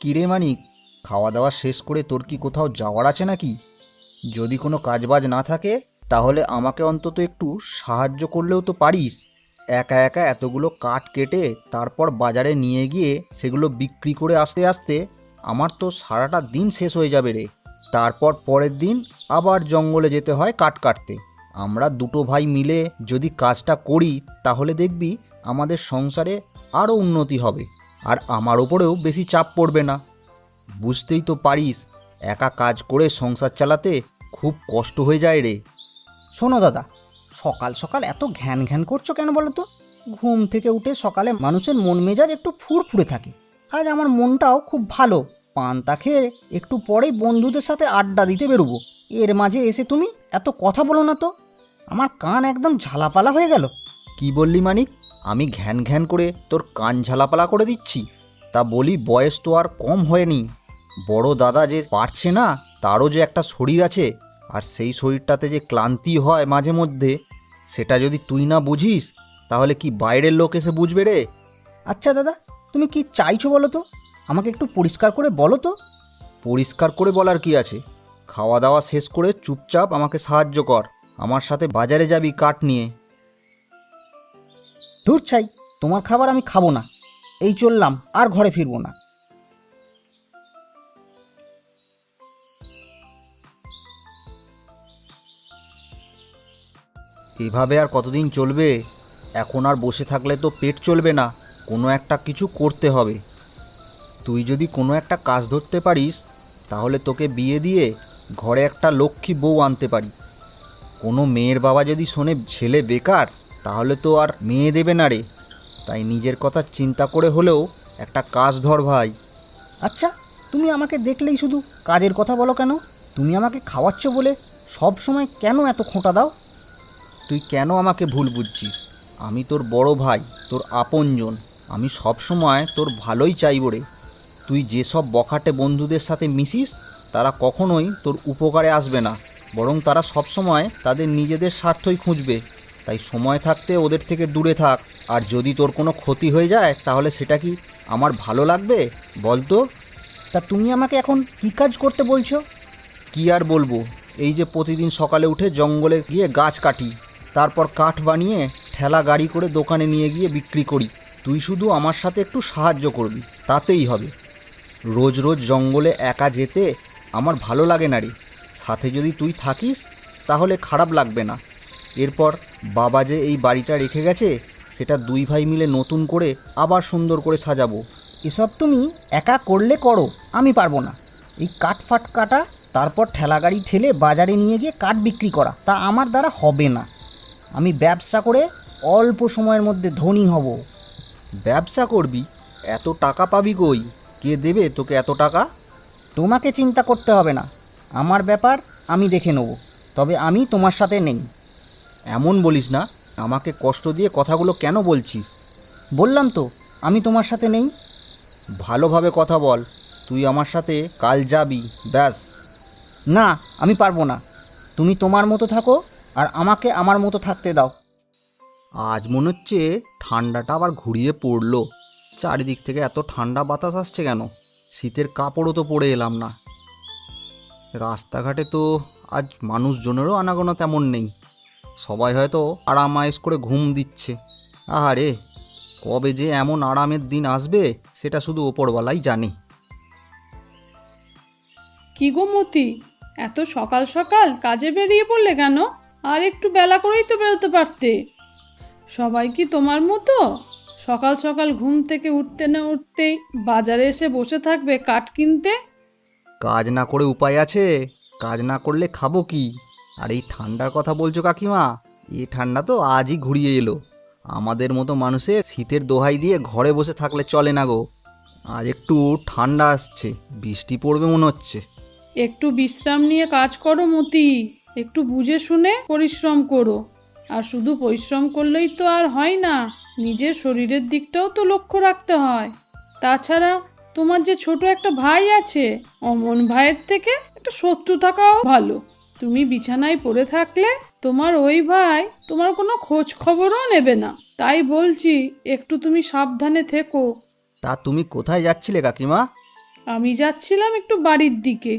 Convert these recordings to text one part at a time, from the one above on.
কিরে মানিক খাওয়া দাওয়া শেষ করে তোর কি কোথাও যাওয়ার আছে নাকি? যদি কোনো কাজবাজ না থাকে, তাহলে আমাকে অন্তত একটু সাহায্য করলেও তো পারিস। একা একা এতগুলো কাঠ কেটে তারপর বাজারে নিয়ে গিয়ে সেগুলো বিক্রি করে আসতে আসতে আমার তো সারাটা দিন শেষ হয়ে যাবে রে। তারপর পরের দিন আবার জঙ্গলে যেতে হয় কাঠ কাটতে। আমরা দুটো ভাই মিলে যদি কাজটা করি, তাহলে দেখবি আমাদের সংসারে আরও উন্নতি হবে। আর আমার ওপরেও বেশি চাপ পড়বে না। বুঝতেই তো পারিস একা কাজ করে সংসার চালাতে খুব কষ্ট হয়ে যায় রে। শোনো দাদা সকাল সকাল এত ঘ্যান ঘ্যান করছ কেন বলো তো? ঘুম থেকে উঠে সকালে মানুষের মন মেজাজ একটু ফুরফুরে থাকে। আজ আমার মনটাও খুব ভালো পান্তা খেয়ে একটু পরেই বন্ধুদের সাথে আড্ডা দিতে বেরোবো। এর মাঝে এসে তুমি এত কথা বলো না তো। আমার কান একদম ঝালাপালা হয়ে গেল। কি বললি মানিক? আমি ঘ্যান ঘ্যান করে তোর কান ঝালাপালা করে দিচ্ছি। তা বলি বয়স তো আর কম হয়নি। বড় দাদা যে পারছে না তারও যে একটা শরীর আছে আর সেই শরীরটাতে যে ক্লান্তি হয় মাঝে মধ্যে সেটা যদি তুই না বুঝিস তাহলে কি বাইরের লোক এসে বুঝবে রে? আচ্ছা দাদা তুমি কি চাইছো বলো তো? আমাকে একটু পরিষ্কার করে বলো তো। পরিষ্কার করে বলার কি আছে? খাওয়া দাওয়া শেষ করে চুপচাপ আমাকে সাহায্য কর। আমার সাথে বাজারে যাবি কাঠ নিয়ে। দূর চাই তোমার খাবার আমি খাব না। এই চললাম, আর ঘরে ফিরবো না। এভাবে আর কতদিন চলবে? এখন আর বসে থাকলে তো পেট চলবে না। কোনো একটা কিছু করতে হবে। তুই যদি কোনো একটা কাজ ধরতে পারিস, তাহলে তোকে বিয়ে দিয়ে ঘরে একটা লক্ষ্মী বউ আনতে পারি। কোনো মেয়ের বাবা যদি শোনে ছেলে বেকার তাহলে তো আর মেয়ে দেবে না রে। তাই নিজের কথা চিন্তা করে হলেও একটা কাজ ধর ভাই। আচ্ছা তুমি আমাকে দেখলেই শুধু কাজের কথা বলো কেন? তুমি আমাকে খাওয়াচ্ছ বলে সব সময় কেন এত খোঁটা দাও? তুই কেন আমাকে ভুল বুঝছিস? আমি তোর বড় ভাই তোর আপনজন। আমি সব সময় তোর ভালোই চাইব রে। তুই যেসব বখাটে বন্ধুদের সাথে মিশিস তারা কখনোই তোর উপকারে আসবে না। বরং তারা সব সময় তাদের নিজেদের স্বার্থই খুঁজবে। তাই সময় থাকতে ওদের থেকে দূরে থাক। আর যদি তোর কোনো ক্ষতি হয়ে যায়, তাহলে সেটা কি আমার ভালো লাগবে? বল তো। তা তুমি আমাকে এখন কী কাজ করতে বলছো? কি আর বলব? এই যে প্রতিদিন সকালে উঠে জঙ্গলে গিয়ে গাছ কাটি, তারপর কাঠ বানিয়ে ঠেলা গাড়ি করে দোকানে নিয়ে গিয়ে বিক্রি করি। তুই শুধু আমার সাথে একটু সাহায্য করবি, তাতেই হবে। রোজ রোজ জঙ্গলে একা যেতে আমার ভালো লাগে না রে। সাথে যদি তুই থাকিস, তাহলে খারাপ লাগবে না। এরপর বাবা যে এই বাড়িটা রেখে গেছে, সেটা দুই ভাই মিলে নতুন করে আবার সুন্দর করে সাজাবো। এসব তুমি একা করলে করো, আমি পারব না। এই কাঠ ফাট কাটা, তারপর ঠেলা গাড়ি ঠেলে বাজারে নিয়ে গিয়ে কাঠ বিক্রি করা, তা আমার দ্বারা হবে না। আমি ব্যবসা করে অল্প সময়ের মধ্যে ধনী হব। ব্যবসা করবি? এত টাকা পাবি কই? কে দেবে তোকে এত টাকা? তোমাকে চিন্তা করতে হবে না। আমার ব্যাপার আমি দেখে নেব। তবে আমি তোমার সাথে নেই। এমন বলিস না, আমাকে কষ্ট দিয়ে কথাগুলো কেন বলছিস? বললাম তো, আমি তোমার সাথে নেই। ভালোভাবে কথা বল, তুই আমার সাথে কাল যাবি, ব্যাস। না, আমি পারব না। তুমি তোমার মতো থাকো আর আমাকে আমার মতো থাকতে দাও। আজ মনে হচ্ছে ঠান্ডাটা আবার ঘুরিয়ে পড়ল। চারিদিক থেকে এত ঠান্ডা বাতাস আসছে কেন? শীতের কাপড়ও তো পরে এলাম না। রাস্তাঘাটে তো আজ মানুষজনেরও আনাগোনা তেমন নেই। সবাই হয়তো আরামায়েশ করে ঘুম দিচ্ছে। আহারে কবে যে এমন আরামের দিন আসবে সেটা শুধু ওপরওয়ালাই জানে। কি গো মতি এত সকাল সকাল কাজে বেরিয়ে পড়লে কেন? আর একটু বেলা করেই তো বেরোতে পারতে। সবাই কি তোমার মতো? সকাল সকাল ঘুম থেকে উঠতে না উঠতেই বাজারে এসে বসে থাকবে কাঠ কিনতে? কাজ না করে উপায় আছে কাজ না করলে খাব কি? আর এই ঠান্ডার কথা বলছো কাকিমা। এই ঠান্ডা তো আজই ঘুরিয়ে এলো। আমাদের মতো মানুষের শীতের দোহাই দিয়ে ঘরে বসে থাকলে চলে না গো। আজ একটু ঠান্ডা আসছে, বৃষ্টি পড়বে মনে হচ্ছে। একটু বিশ্রাম নিয়ে কাজ করো মতি, একটু বুঝে শুনে পরিশ্রম করো। আর শুধু পরিশ্রম করলেই তো আর হয় না, নিজের শরীরের দিকটাও তো লক্ষ্য রাখতে হয়। তাছাড়া তোমার যে ছোট একটা ভাই আছে, অমন ভাইয়ের থেকে একটা শত্রু থাকাও ভালো। তুমি বিছানায় পড়ে থাকলে তোমার ওই ভাই তোমার কোনো খোঁজ খবরও নেবে না। তাই বলছি একটু তুমি সাবধানে থেকো। তা তুমি কোথায় যাচ্ছিলে কাকিমা? আমি যাচ্ছিলাম একটু বাড়ির দিকে।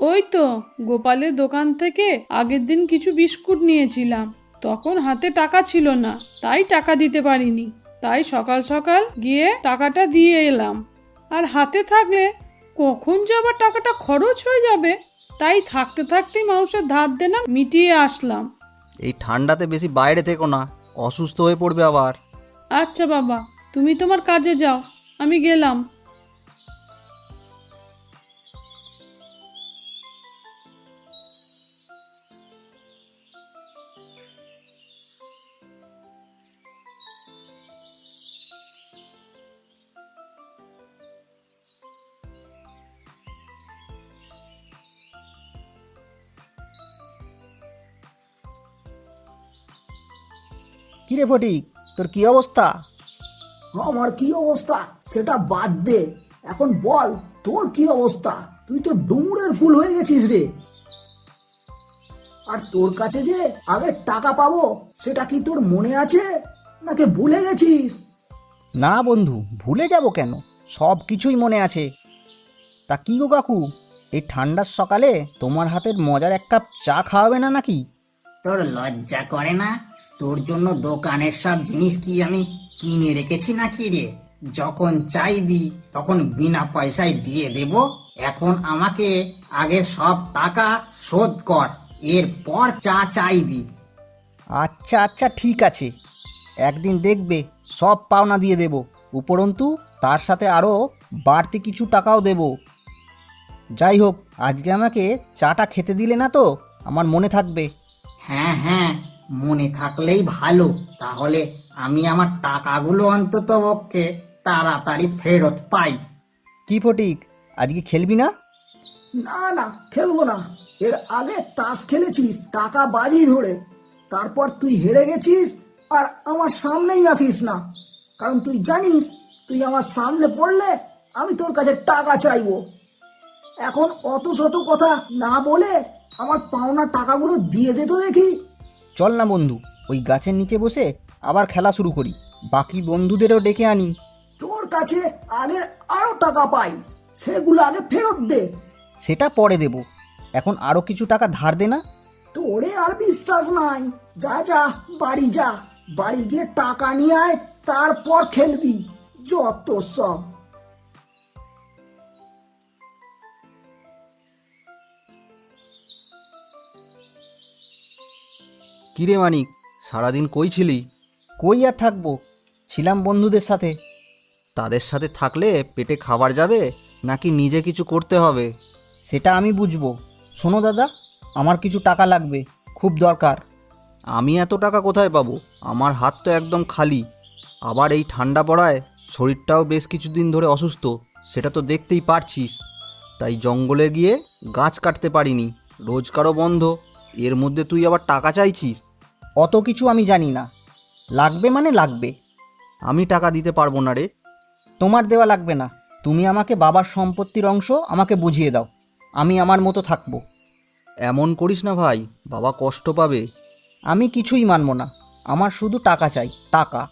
ওই তো গোপালের দোকান থেকে আগের দিন কিছু বিস্কুট নিয়েছিলাম। তখন হাতে টাকা ছিল না তাই টাকা দিতে পারিনি। তাই সকাল সকাল গিয়ে টাকাটা দিয়ে এলাম। আর হাতে থাকলে কখন যে আবার টাকাটা খরচ হয়ে যাবে? তাই থাকতে থাকতেই মানুষের ধার দেনা মিটিয়ে আসলাম। এই ঠান্ডাতে বেশি বাইরে থেকো না অসুস্থ হয়ে পড়বে আবার। আচ্ছা বাবা তুমি তোমার কাজে যাও আমি গেলাম। কিরে ফটিক তোর কি অবস্থা? আমার কি অবস্থা? সেটা বাদ দে। এখন বল তোর কি অবস্থা? তুই তো ডুমুরের ফুল হয়ে গেছিস রে। আর তোর কাছে যে আগে টাকা পাবো সেটা কি তোর মনে আছে? নাকি ভুলে গেছিস? না বন্ধু ভুলে যাব কেন? সব কিছুই মনে আছে। তা কি গো কাকু এই ঠান্ডার সকালে তোমার হাতের মজার এক কাপ চা খাওয়াবে না নাকি? তোর লজ্জা করে না? তোর জন্য দোকানের সব জিনিস কি আমি কিনে রেখেছি নাকি রে? যখন চাইবি তখন বিনা পয়সায় দিয়ে দেব। এখন আমাকে আগের সব টাকা শোধ কর এরপর চা চাইবি। আচ্ছা আচ্ছা ঠিক আছে। একদিন দেখবে সব পাওনা দিয়ে দেব। উপরন্তু তার সাথে আরও বাড়তি কিছু টাকাও দেব। যাই হোক আজকে আমাকে চাটা খেতে দিলে না তো? আমার মনে থাকবে। হ্যাঁ হ্যাঁ মনে থাকলেই ভালো। তাহলে আমি আমার টাকাগুলো অন্তত পক্ষে তাড়াতাড়ি ফেরত পাই। কি ফটিক আজকে খেলবি না? না না খেলব না। এর আগে তাস খেলেছিস টাকা বাজি ধরে। তারপর তুই হেরে গেছিস আর আমার সামনেই আসিস না। কারণ তুই জানিস তুই আমার সামনে পড়লে আমি তোর কাছে টাকা চাইব। এখন অত শত কথা না বলে আমার পাওনা টাকাগুলো দিয়ে দে তো দেখি। চল না বন্ধু ওই গাছের নিচে বসে আবার খেলা শুরু করি বাকি বন্ধুদেরও ডেকে আনি। তোর কাছে আগের আরও টাকা পাই সেগুলো আগে ফেরত দে। সেটা পরে দেব। এখন আরও কিছু টাকা ধার দে না? তোরে আর বিশ্বাস নাই। যা যা বাড়ি যা। বাড়ি গিয়ে টাকা নিয়ে আয় তারপর খেলবি। যত সব। কিরে মানিক, সারাদিন কই ছিলি? কই আর থাকব? ছিলাম বন্ধুদের সাথে। তাদের সাথে থাকলে পেটে খাবার যাবে, নাকি নিজে কিছু করতে হবে? সেটা আমি বুঝব। শোনো দাদা, আমার কিছু টাকা লাগবে, খুব দরকার। আমি এত টাকা কোথায় পাবো? আমার হাত তো একদম খালি। আবার এই ঠান্ডা পড়ায় শরীরটাও বেশ কিছুদিন ধরে অসুস্থ, সেটা তো দেখতেই পারছিস। তাই জঙ্গলে গিয়ে গাছ কাটতে পারিনি। রোজগারও বন্ধ। এর মধ্যে তুই আবার টাকা চাইছিস? অত কিছু আমি জানি না। লাগবে মানে লাগবে। আমি টাকা দিতে পারব না রে। তোমার দেওয়া লাগবে না। তুমি আমাকে বাবার সম্পত্তির অংশ আমাকে বুঝিয়ে দাও। আমি আমার মতো থাকব। এমন করিস না ভাই বাবা কষ্ট পাবে। আমি কিছুই মানব না। আমার শুধু টাকা চাই টাকা।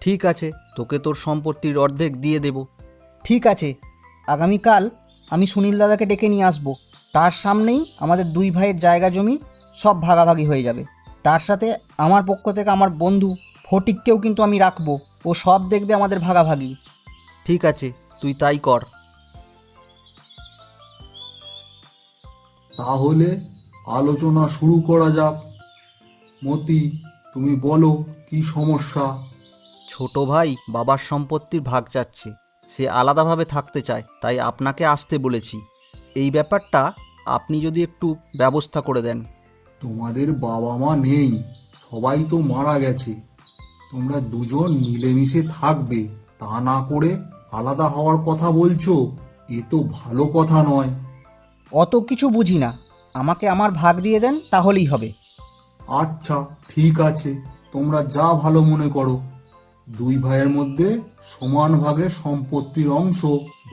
ঠিক আছে তোকে তোর সম্পত্তির অর্ধেক দিয়ে দেব। ঠিক আছে। আগামীকাল আমি সুনীল দাদাকে ডেকে নিয়ে আসব। তার সামনেই আমাদের দুই ভাইয়ের জায়গা জমি সব ভাগাভাগি হয়ে যাবে। তার সাথে আমার পক্ষ থেকে আমার বন্ধু ফটিককেও কিন্তু আমি রাখব। ও সব দেখবে আমাদের ভাগাভাগি। ঠিক আছে তুই তাই কর। তাহলে আলোচনা শুরু করা যাক। মতি তুমি বলো কি সমস্যা? ছোট ভাই বাবার সম্পত্তির ভাগ চাচ্ছে। সে আলাদাভাবে থাকতে চায় তাই আপনাকে আসতে বলেছি। এই ব্যাপারটা আপনি যদি একটু ব্যবস্থা করে দেন। তোমাদের বাবা মা নেই সবাই তো মারা গেছে। তোমরা দুজন মিলেমিশে থাকবে তা না করে আলাদা হওয়ার কথা বলছো এ তো ভালো কথা নয়। অত কিছু বুঝি না। আমাকে আমার ভাগ দিয়ে দেন তাহলেই হবে। আচ্ছা ঠিক আছে তোমরা যা ভালো মনে করো। দুই ভাইয়ের মধ্যে সমান ভাগে সম্পত্তির অংশ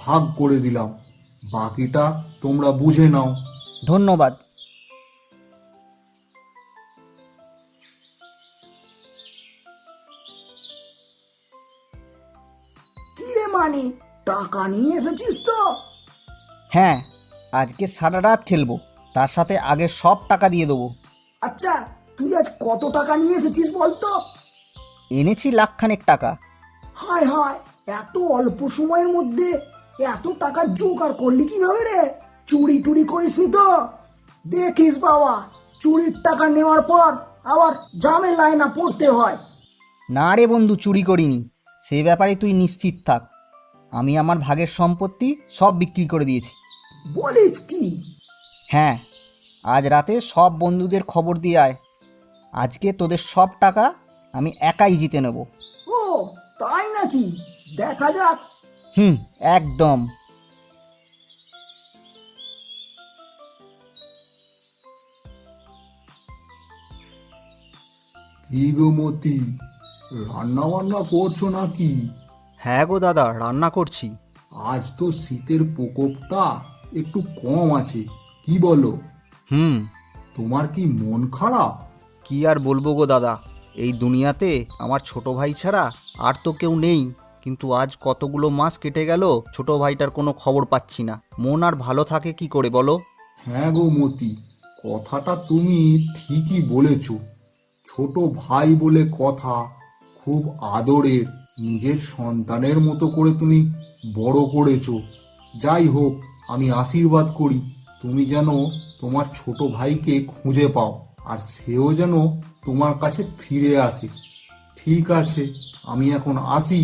ভাগ করে দিলাম। বাকিটা তোমরা বুঝে নাও। ধন্যবাদ। কি রে মানি টাকা নিয়ে এসেছিস তো? হ্যাঁ আজকে সারা রাত খেলব। তার সাথে আগে সব টাকা দিয়ে দেবো। আচ্ছা তুই আজ কত টাকা নিয়ে এসেছিস বলতো এনেছি লাখখানেক টাকা। হায় হায় এত অল্প সময়ের মধ্যে এত টাকা জোগাড় করলি কীভাবে রে? চুরি টুরি করিসনি তো? দেখিস বাবা চুরির টাকা নেওয়ার পর আবার ঝামেলায় না পড়তে হয়। না রে বন্ধু চুরি করিনি। সে ব্যাপারে তুই নিশ্চিত থাক। আমি আমার ভাগের সম্পত্তি সব বিক্রি করে দিয়েছি। বলিস কি? হ্যাঁ আজ রাতে সব বন্ধুদের খবর দিয়ে আয়। আজকে তোদের সব টাকা আমি একাই জিতে নেব। ও তাই নাকি? দেখা যাক। হুম একদম। কি গো মতি রান্না বান্না করছ নাকি? হ্যাঁ গো দাদা রান্না করছি। আজ তো শীতের প্রকোপটা একটু কম আছে কি বলো? হুম। তোমার কি মন খারাপ? কি আর বলব গো দাদা এই দুনিয়াতে আমার ছোট ভাই ছাড়া আর তো কেউ নেই। কিন্তু আজ কতগুলো মাস কেটে গেল, ছোট ভাইটার কোনো খবর পাচ্ছি না। মন আর ভালো থাকে কি করে বলো? হ্যাঁ গো মতি, কথাটা তুমি ঠিকই বলেছ। ছোট ভাই বলে কথা খুব আদরের, নিজের সন্তানের মতো করে তুমি বড় করেছ। যাই হোক, আমি আশীর্বাদ করি, তুমি যেন তোমার ছোট ভাইকে খুঁজে পাও, আর সেও যেন তোমার কাছে ফিরে আসে। ঠিক আছে, আমি এখন আসি।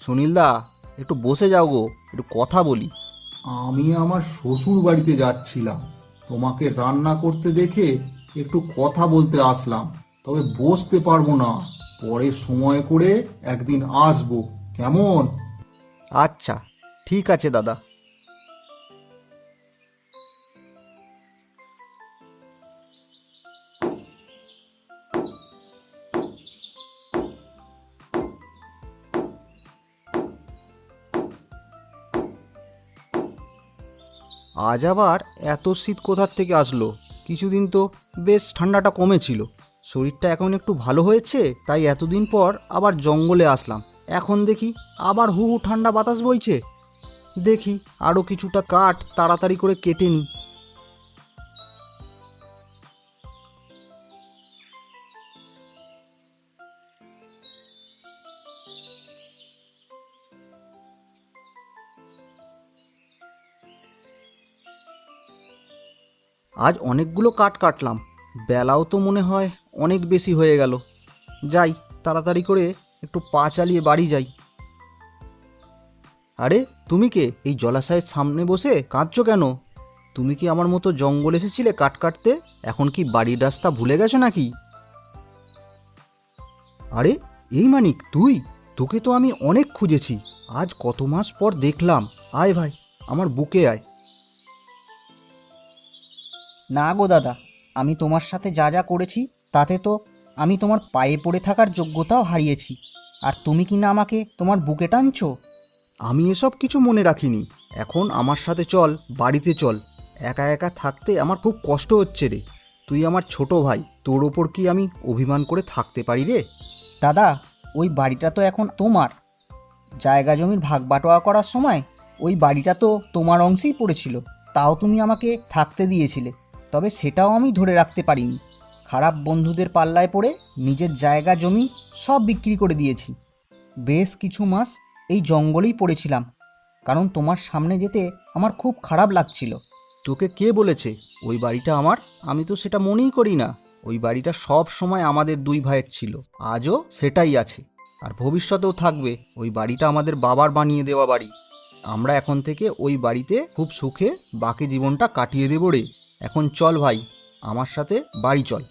সুনীলদা একটু বসে যাও গো একটু কথা বলি। আমি আমার শ্বশুর বাড়িতে যাচ্ছিলাম। তোমাকে রান্না করতে দেখে একটু কথা বলতে আসলাম তবে বসতে পারব না। পরে সময় করে একদিন আসব। কেমন? আচ্ছা ঠিক আছে দাদা। আজ আবার এত শীত কোথার থেকে আসলো? কিছুদিন তো বেশ ঠান্ডাটা কমেছিল। শরীরটা এখন একটু ভালো হয়েছে, তাই এতদিন পর আবার জঙ্গলে আসলাম। এখন দেখি আবার হু হু ঠান্ডা বাতাস বইছে। দেখি আরও কিছুটা কাঠ তাড়াতাড়ি করে কেটে নিই। আজ অনেকগুলো কাঠ কাটলাম। বেলাও তো মনে হয় অনেক বেশি হয়ে গেল। যাই, তাড়াতাড়ি করে একটু পা চালিয়ে বাড়ি যাই। আরে, তুমি কে? এই জলাশয়ের সামনে বসে কাঁদছো কেন? তুমি কি আমার মতো জঙ্গল এসেছিলে কাঠ কাটতে? এখন কি বাড়ির রাস্তা ভুলে গেছো নাকি? আরে, এই মানিক, তুই? তোকে তো আমি অনেক খুঁজেছি। আজ কত মাস পর দেখলাম। আয় ভাই, আমার বুকে আয়। না গো দাদা আমি তোমার সাথে যা যা করেছি তাতে তো আমি তোমার পায়ে পড়ে থাকার যোগ্যতাও হারিয়েছি। আর তুমি কি না আমাকে তোমার বুকে টানছো? আমি এসব কিছু মনে রাখিনি। এখন আমার সাথে চল বাড়িতে চল। একা একা থাকতে আমার খুব কষ্ট হচ্ছে রে। তুই আমার ছোট ভাই তোর ওপর কি আমি অভিমান করে থাকতে পারি রে? দাদা ওই বাড়িটা তো এখন তোমার। জায়গা জমির ভাগ বাটোয়া করার সময় ওই বাড়িটা তো তোমার অংশেই পড়েছিল। তাও তুমি আমাকে থাকতে দিয়েছিলে। তবে সেটাও আমি ধরে রাখতে পারিনি। খারাপ বন্ধুদের পাল্লায় পড়ে নিজের জায়গা, জমি সব বিক্রি করে দিয়েছি। বেশ কিছু মাস এই জঙ্গলেই পড়েছিলাম, কারণ তোমার সামনে যেতে আমার খুব খারাপ লাগছিল। তোকে কে বলেছে? ওই বাড়িটা আমার? আমি তো সেটা মনেই করি না। ওই বাড়িটা সব সময় আমাদের দুই ভাইয়ের ছিল। আজও সেটাই আছে। আর ভবিষ্যতেও থাকবে ওই বাড়িটা আমাদের বাবার বানিয়ে দেওয়া বাড়ি। আমরা এখন থেকে ওই বাড়িতে খুব সুখে বাকি জীবনটা কাটিয়ে দেবো রে। এখন চল ভাই আমার সাথে বাড়ি চল।